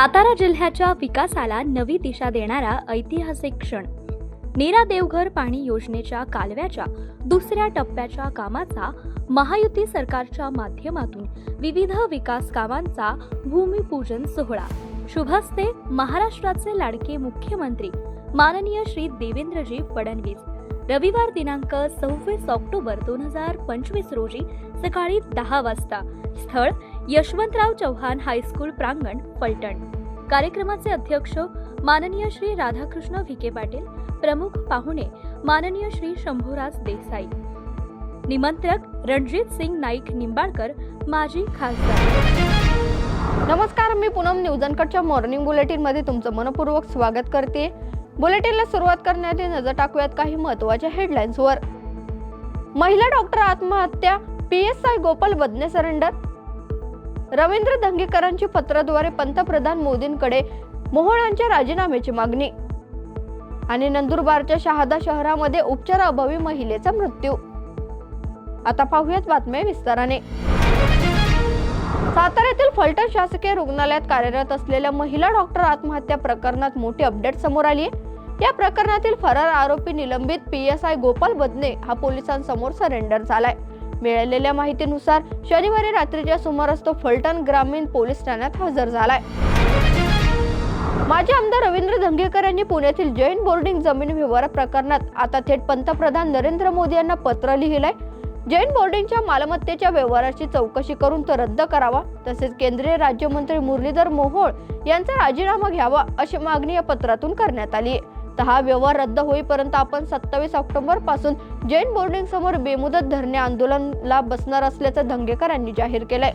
सातारा जिल्ह्याच्या विकासाला नवी दिशा देणारा ऐतिहासिक क्षण. नीरा देवघर पाणी योजनेच्या कालव्याच्या दुसऱ्या टप्प्याच्या कामाचा महायुती सरकारच्या माध्यमातून विविध विकास कामांचा भूमिपूजन सोहळा. शुभस्ते महाराष्ट्राचे लाडके मुख्यमंत्री माननीय श्री देवेंद्रजी फडणवीस. रविवार दिनांक सव्वीस ऑक्टोबर दोन हजार पंचवीस रोजी सकाळी दहा वाजता. स्थळ यशवंतराव चव्हाण हायस्कूल प्रांगण फलटण. कार्यक्रमाचे अध्यक्ष माननीय श्री राधाकृष्ण विखे पाटील प्रमुख पाहुणे माननीय श्री शंभूराज देसाई. निमंत्रक रणजित सिंग नाईक निंबाळकर माजी खासदार. नमस्कार मी पूनम न्यूजनकडच्या मॉर्निंग बुलेटिनमध्ये तुमचं मनपूर्वक स्वागत करते. बुलेटिनला सुरुवात करण्याआधी नजर टाकूयात काही महत्त्वाच्या हेडलाईन्सवर महिला डॉक्टर आत्महत्या P S I Gopal Badne surrender Ravindra धंगेकरांची पत्राद्वारे पंतप्रधान मोदींकडे मोहोळांच्या राजीनाम्याची मागणी आणि नंदुरबारच्या शहादा शहरामध्ये उपचाराअभावी महिलेचा मृत्यू. आता पाहूयात बातम्या विस्ताराने. साताऱ्यातील फलटण शासकीय रुग्णालयात कार्यरत असलेल्या महिला डॉक्टर आत्महत्या प्रकरणात मोठी अपडेट समोर आली आहे या प्रकरणातील फरार आरोपी निलंबित P S I Gopal Badne हा पोलिसांसमोर सरेंडर झालाय. मिळालेल्या माहितीनुसार शनिवारी रात्रीच्या सुमारास तो फलटण ग्रामीण पोलीस ठाण्यात हजर झालाय. माजी आमदार रवींद्र धंगेकर यांनी पुण्यातील जैन बोर्डिंग जमीन व्यवहार प्रकरणात आता थेट पंतप्रधान नरेंद्र मोदी यांना पत्र लिहिलंय. जैन बोर्डिंगच्या मालमत्तेच्या व्यवहाराची चौकशी करून तो रद्द करावा तसेच केंद्रीय राज्यमंत्री मुरलीधर मोहोळ यांचा राजीनामा घ्यावा अशी मागणी या पत्रातून करण्यात आली आहे तर हा व्यवहार रद्द होईपर्यंत आपण सत्तावीस ऑक्टोबरपासून जैन बोर्डिंग समोर बेमुदत धरणे आंदोलनाला बसणार असल्याचं धंगेकर यांनी जाहीर केलंय.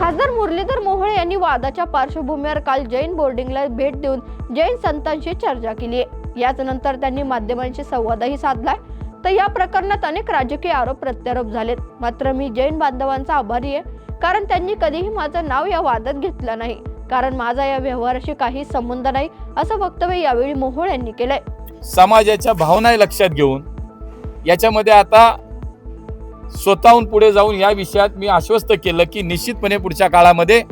खासदार मुरलीधर मोहोळे यांनी वादाच्या पार्श्वभूमीवर काल जैन बोर्डिंगला भेट देऊन जैन संतांशी चर्चा केली आहे. याच नंतर त्यांनी माध्यमांशी संवादही साधलाय. तर या प्रकरणात अनेक राजकीय आरोप प्रत्यारोप झालेत. मात्र मी जैन बांधवांचा आभारी आहे कारण त्यांनी कधीही माझं नाव या वादात घेतलं नाही. कारण माझा या व्यवहाराशी काही संबंध नाही असं वक्तव्य यावेळी मोहोळ यांनी केलंय. समाजाच्या भावना लक्षात घेऊन याच्यामध्ये आता स्वतःहून पुढे जाऊन या विषयात मी आश्वस्त केलं की निश्चितपणे पुढच्या काळामध्ये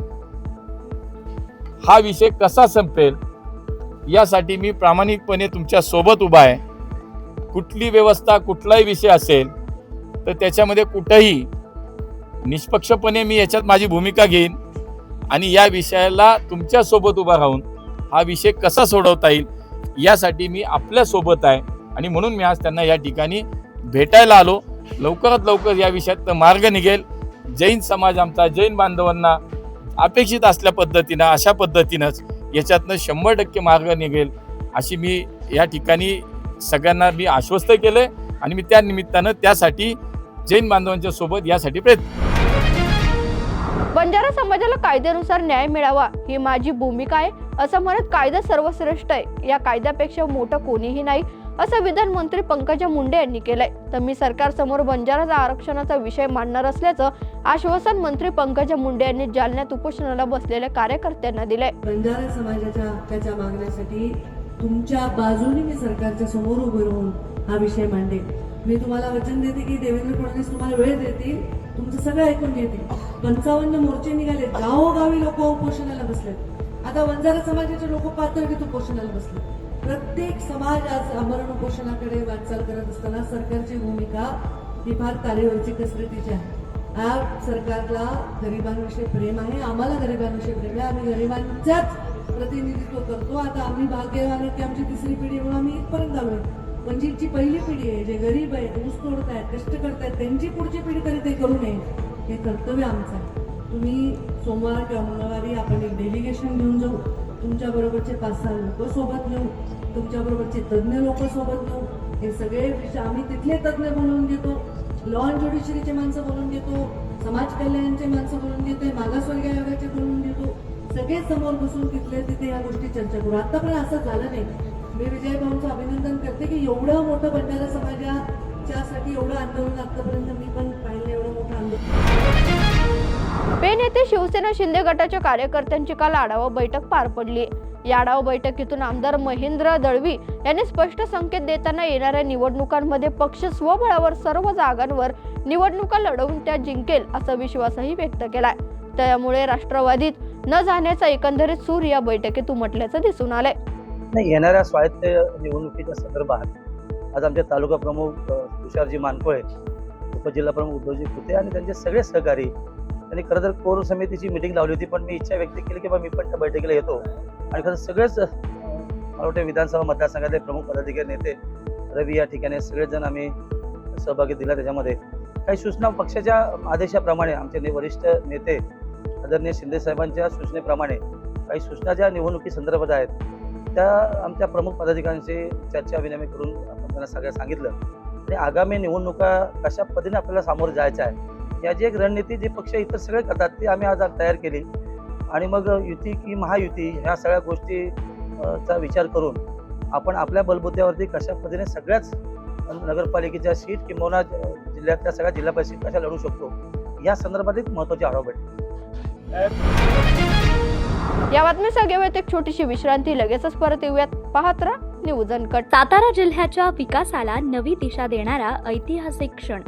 हा विषय कसा संपेल यासाठी मी प्रामाणिकपणे तुमच्यासोबत उभा आहे. कुठली व्यवस्था कुठलाही विषय असेल तर त्याच्यामध्ये कुठंही निष्पक्षपणे मी याच्यात माझी भूमिका घेईन. आणि या विषयाला तुमच्यासोबत उभा राहून हा विषय कसा सोडवता येईल यासाठी मी आपल्यासोबत आहे. आणि म्हणून मी आज त्यांना या ठिकाणी भेटायला आलो. लवकरात लवकर या विषयात मार्ग निघेल. जैन समाज आमचा जैन बांधवांना अपेक्षित असल्या पद्धतीनं अशा पद्धतीनंच याच्यातनं शंभर टक्के मार्ग निघेल अशी मी या ठिकाणी सगळ्यांना मी आश्वस्त केलं आणि मी त्या निमित्तानं त्यासाठी जैन बांधवांच्या सोबत यासाठी प्रयत्न बंजारा समाजाला कायद्यानुसार न्याय मिळावा ही माझी भूमिका आहे असं म्हणत कायदा सर्वश्रेष्ठ आहे. या कायद्यापेक्षा मोठं कोणीही नाही असं विधान मंत्री पंकजा मुंडे यांनी केलंय. तर मी सरकारसमोर बंजारा आरक्षणाचा विषय मांडणार असल्याचं आश्वासन मंत्री पंकजा मुंडे यांनी जालन्यात उपोषणाला बसलेल्या कार्यकर्त्यांना दिलंय. बंजारा समाजाच्या हक्काच्या मागण्यासाठी तुमच्या बाजूने मी सरकारच्या समोर उभे राहून हा विषय मांडेल मी तुम्हाला वचन देते की देवेंद्र फडणवीस तुम्हाला वेळ देतील तुमचं सगळं ऐकून घेतील. पंचावन्न मोर्चे निघाले गावोगावी लोक उपोषणाला बसले आता वंजारा समाजाचे लोक पातळीत उपोषणाला बसले प्रत्येक समाज आज आमरण उपोषणाकडे वाटचाल करत असताना सरकारची भूमिका ही फार तारेवरची कसरतीची आहे. आज सरकारला गरिबांविषयी प्रेम आहे आम्हाला गरिबांविषयी प्रेम आहे आम्ही गरिबांच्याच प्रतिनिधित्व करतो. आता आम्ही भाग्यवान की आमची तिसरी पिढी म्हणून आम्ही इथपर्यंत आलोय. पण जी जी पहिली पिढी आहे जे गरीब आहेत ऊस तोडतायत कष्ट करतायत त्यांची पुढची पिढी तरी ते करू नये. हे कर्तव्य आमचं आहे. तुम्ही सोमवार किंवा मंगळवारी आपण एक डेलिगेशन घेऊन जाऊ. तुमच्या बरोबरचे पाच सहा लोक सोबत घेऊ. तुमच्या बरोबरचे तज्ज्ञ लोक सोबत घेऊ. हे सगळे विषय आम्ही तिथले तज्ज्ञ बोलवून घेतो. लॉ अँड ज्युडिशरीचे माणसं बोलवून घेतो. समाज कल्याणचे माणसं बोलून घेतो. मागासवर्गीय आयोगाचे बोलून घेतो. सगळे समोर बसून तिथले तिथे या गोष्टी चर्चा करू. आता पण असं झालं नाही. मी विजय भाऊंचं अभिनंदन करते की एवढं मोठं बंजारा समाजाच्यासाठी एवढं आंदोलन आतापर्यंत मी पण पाहिलं एवढं मोठं आंदोलन. पेन येथे शिवसेना शिंदे गटाच्या कार्यकर्त्यांची काल आढावा बैठक पार पडली. या आढावा बैठकीतून आमदार महेंद्र दळवी यांनी स्पष्ट संकेत देताना येणाऱ्या निवडणुकांमध्ये पक्ष स्वबळावर सर्व जागांवर निवडणुका लढवून त्या जिंकेल असा विश्वासही व्यक्त केलाय. त्यामुळे राष्ट्रवादीत न जाण्याचा एकंदरीत सूर या बैठकीत उमटल्याचं दिसून आलंय. नाही येणाऱ्या स्वायत्त निवडणुकीच्या संदर्भात आज आमचे तालुका प्रमुख तुषारजी मानकोळे उपजिल्हा प्रमुख उद्धवजी कुते आणि त्यांचे सगळे सहकारी त्यांनी खरं तर कोर समितीची मिटिंग लावली होती पण मी इच्छा व्यक्त केली की बा मी पण त्या बैठकीला येतो. आणि खरं सगळेच मला वाटतं विधानसभा मतदारसंघातले प्रमुख पदाधिकारी नेते रवी या ठिकाणी सगळेजण आम्ही सहभागी दिला त्याच्यामध्ये. काही सूचना पक्षाच्या आदेशाप्रमाणे आमचे ने- वरिष्ठ नेते आदरणीय शिंदे साहेबांच्या सूचनेप्रमाणे काही सूचना ज्या निवडणुकी संदर्भात आहेत त्या आमच्या प्रमुख पदाधिकाऱ्यांशी चर्चा विनिमय करून आपण त्यांना सगळं सांगितलं. आणि आगामी निवडणुका कशा पद्धतीने आपल्याला सामोरं जायचं आहे याची एक रणनीती जे पक्ष इतर सगळे करतात ती आम्ही आज तयार केली. आणि मग युती की महायुती ह्या सगळ्या गोष्टी चा विचार करून आपण आपल्या बलबुद्ध्यावरती कशा पद्धतीने सगळ्याच नगरपालिकेच्या सीट किंवा जिल्ह्यातल्या सगळ्या जिल्हा परिषद कशा लढू शकतो या संदर्भात एक महत्त्वाची आढावा बैठक. या बातमीसह घेऊयात एक छोटीशी विश्रांती. लगेचच परत येऊयात. पाहत राहा न्यूज अनकट सातारा जिल्ह्याच्या विकासाला नवी दिशा देणारा ऐतिहासिक क्षण.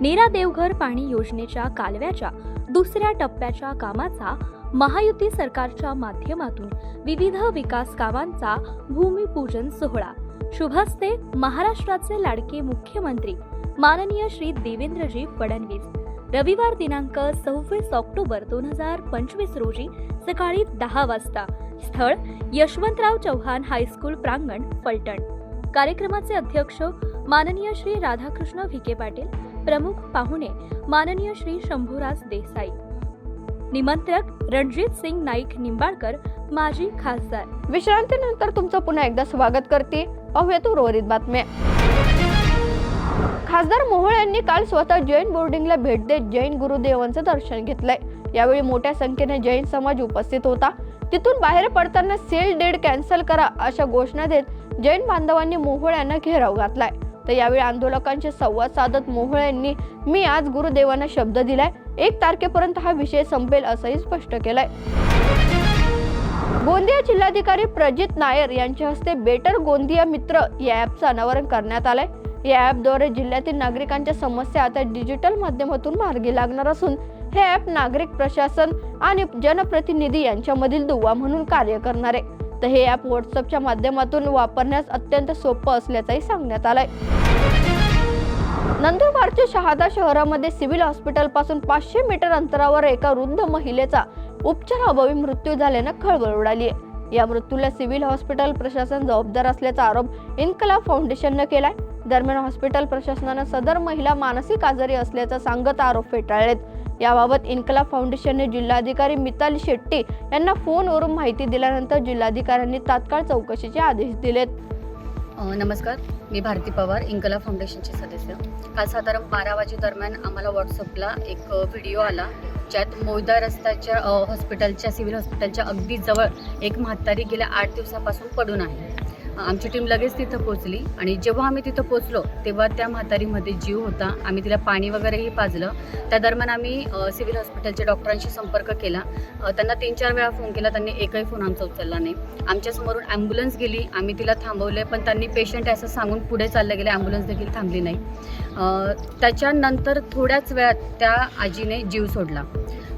नीरा देवघर पाणी योजनेच्या कालव्याच्या दुसऱ्या टप्प्याच्या कामाचा महायुती सरकारच्या माध्यमातून विविध विकास कामांचा भूमिपूजन सोहळा. शुभस्ते महाराष्ट्राचे लाडके मुख्यमंत्री माननीय श्री देवेंद्रजी फडणवीस. रविवार दिनांक सव्वीस ऑक्टोबर दोन हजार पंचवीस रोजी सकाळी दहा वाजता. स्थळ यशवंतराव चव्हाण हायस्कूल प्रांगण फलटण. कार्यक्रमाचे अध्यक्ष माननीय श्री राधाकृष्ण विखे पाटील प्रमुख पाहुणे माननीय श्री शंभूराज देसाई. निमंत्रक रणजित सिंग नाईक निंबाळकर माजी खासदार. विश्रांतीनंतर तुमचं पुन्हा एकदा स्वागत करते. पाहूयात उर्वरित बातम्या. खासदार मोहोळ यांनी काल स्वतः जैन बोर्डिंगला भेट देत जैन गुरुदेवांचं दर्शन घेतलंय. यावेळी मोठ्या संख्येने जैन समाज उपस्थित होता. तिथून बाहेर पडताना सेल डेड कॅन्सल करा अशा घोषणा देत जैन बांधवांनी मोहोळ यांना घेराव घातलाय. तर यावेळी आंदोलकांशी संवाद साधत मोहोळ यांनी मी आज गुरुदेवांना शब्द दिलाय. एक तारखेपर्यंत हा विषय संपेल असंही स्पष्ट केलंय. गोंदिया जिल्हाधिकारी प्रजित नायर यांच्या हस्ते बेटर गोंदिया मित्र या ॲपचं अनावरण करण्यात आलंय. या ॲपद्वारे जिल्ह्यातील नागरिकांच्या समस्या आता डिजिटल माध्यमातून मार्गी लागणार असून हे ॲप नागरिक प्रशासन आणि जनप्रतिनिधी यांच्यामधील दुवा म्हणून कार्य करणार. आहे तर हे ॲप व्हॉट्सअपच्या माध्यमातून वापरण्यास अत्यंत सोपं असल्याचंही सांगण्यात आलंय. नंदुरबारच्या शहादा शहरामध्ये सिव्हिल हॉस्पिटलपासून पाचशे मीटर अंतरावर एका वृद्ध महिलेचा उपचाराअभावी मृत्यू झाल्यानं खळबळ उडाली आहे या मृत्यूला सिव्हिल हॉस्पिटल प्रशासन जबाबदार असल्याचा आरोप इन्कलाब फाउंडेशननं केलाय. दरम्यान हॉस्पिटल प्रशासनानं सदर महिला मानसिक आजारी असल्याचा सांगत आरोप फेटाळलेत. याबाबत इन्कलाब फाउंडेशनने जिल्हाधिकारी मिताली शेट्टी यांना फोनवरून माहिती दिल्यानंतर जिल्हाधिकाऱ्यांनी तात्काळ चौकशीचे आदेश दिलेत. नमस्कार. मी भारती पवार इंकला फाउंडेशनचे सदस्य. काल साधारण बारा वाजे दरम्यान आम्हाला व्हॉट्सअपला एक व्हिडिओ आला ज्यात मोयदा रस्त्याच्या हॉस्पिटलच्या सिव्हिल हॉस्पिटलच्या अगदी जवळ एक म्हातारी गेल्या आठ दिवसापासून पडून आहे. आमची टीम लगेच तिथं पोचली आणि जेव्हा आम्ही तिथं पोचलो तेव्हा त्या म्हातारीमध्ये जीव होता. आम्ही तिला पाणी वगैरेही पाजलं. त्या दरम्यान आम्ही सिव्हिल हॉस्पिटलच्या डॉक्टरांशी संपर्क केला. त्यांना तीन चार वेळा फोन केला. त्यांनी एकही फोन आमचा उचलला नाही. आमच्यासमोरून ॲम्ब्युलन्स गेली. आम्ही तिला थांबवले पण त्यांनी पेशंट असं सांगून पुढे चालले गेले. ॲम्ब्युलन्स देखील थांबली नाही. त्याच्यानंतर थोड्याच वेळात त्या आजीने जीव सोडला.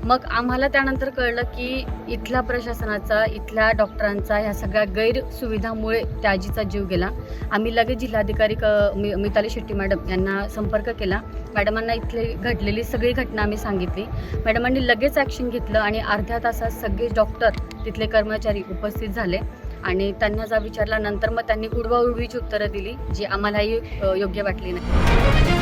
मग आम्हाला त्यानंतर कळलं की इथल्या प्रशासनाचा इथल्या डॉक्टरांचा ह्या सगळ्या गैरसुविधामुळे त्या आजीचा जीव गेला. आम्ही लगेच जिल्हाधिकारी क मि मिताली शेट्टी मॅडम यांना संपर्क केला. मॅडमांना इथली घडलेली सगळी घटना आम्ही सांगितली. मॅडमांनी लगेच ॲक्शन घेतलं आणि अर्ध्या तासात सगळे डॉक्टर तिथले कर्मचारी उपस्थित झाले आणि त्यांना जा विचारल्यानंतर मग त्यांनी उडवाउडवीची उत्तरं दिली जी आम्हालाही योग्य वाटली नाही.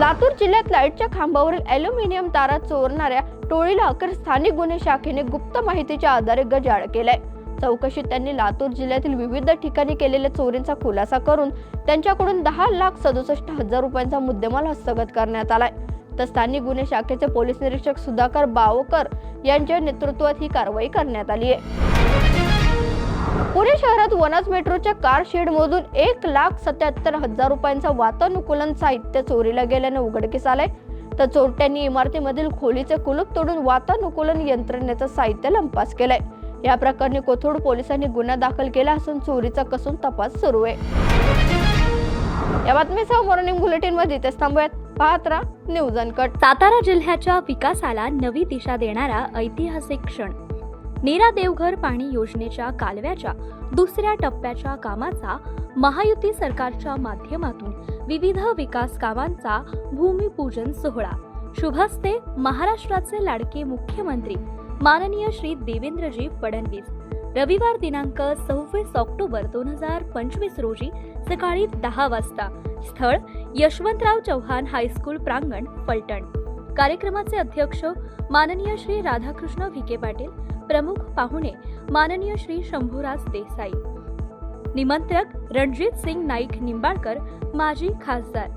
लातूर जिल्ह्यात लाईटच्या खांबावरील अॅल्युमिनियम तारा चोरणाऱ्या टोळीला अखेर स्थानिक गुन्हे शाखेने गुप्त माहितीच्या आधारे गजाळ केलाय. चौकशीत त्यांनी लातूर जिल्ह्यातील विविध ठिकाणी केलेल्या चोरींचा खुलासा करून त्यांच्याकडून दहा लाख सदुसष्ट हजार रुपयांचा मुद्देमाल हस्तगत करण्यात आलाय. तर स्थानिक गुन्हे शाखेचे पोलीस निरीक्षक सुधाकर बावकर यांच्या नेतृत्वात ही कारवाई करण्यात आली आहे पुणे शहरात वनाज मेट्रोच्या कार शेड मधून एक लाख सत्याहत्तर हजार रुपयांचा वातानुकूलन साहित्य चोरीला गेल्याने उघडकीस आलंय. तर चोरट्यांनी इमारतीमधील खोलीचे कुलूप तोडून वातानुकूलन यंत्रणेचं साहित्य लंपास केलंय. या प्रकरणी कोथरूड पोलिसांनी गुन्हा दाखल केला असून चोरीचा कसून तपास सुरू आहे. या बातमीसह मॉर्निंग बुलेटिनमध्ये इथेच थांबूयात. Patra news uncut. सातारा जिल्ह्याच्या विकासाला नवी दिशा देणारा ऐतिहासिक क्षण. नीरा देवघर पाणी योजनेच्या कालव्याच्या दुसऱ्या टप्प्याच्या कामाचा महायुती सरकारच्या माध्यमातून विविध विकास कामांचा भूमिपूजन सोहळा. शुभस्ते महाराष्ट्राचे लाडके मुख्यमंत्री माननीय श्री देवेंद्रजी फडणवीस. रविवार दिनांक सव्वीस ऑक्टोबर दोन हजार पंचवीस रोजी सकाळी दहा वाजता. स्थळ यशवंतराव चव्हाण हायस्कूल प्रांगण फलटण. कार्यक्रमाचे अध्यक्ष माननीय श्री राधाकृष्ण विखे पाटील प्रमुख पाहुणे माननीय श्री शंभूराज देसाई. निमंत्रक रणजित सिंग नाईक निंबाळकर माजी खासदार.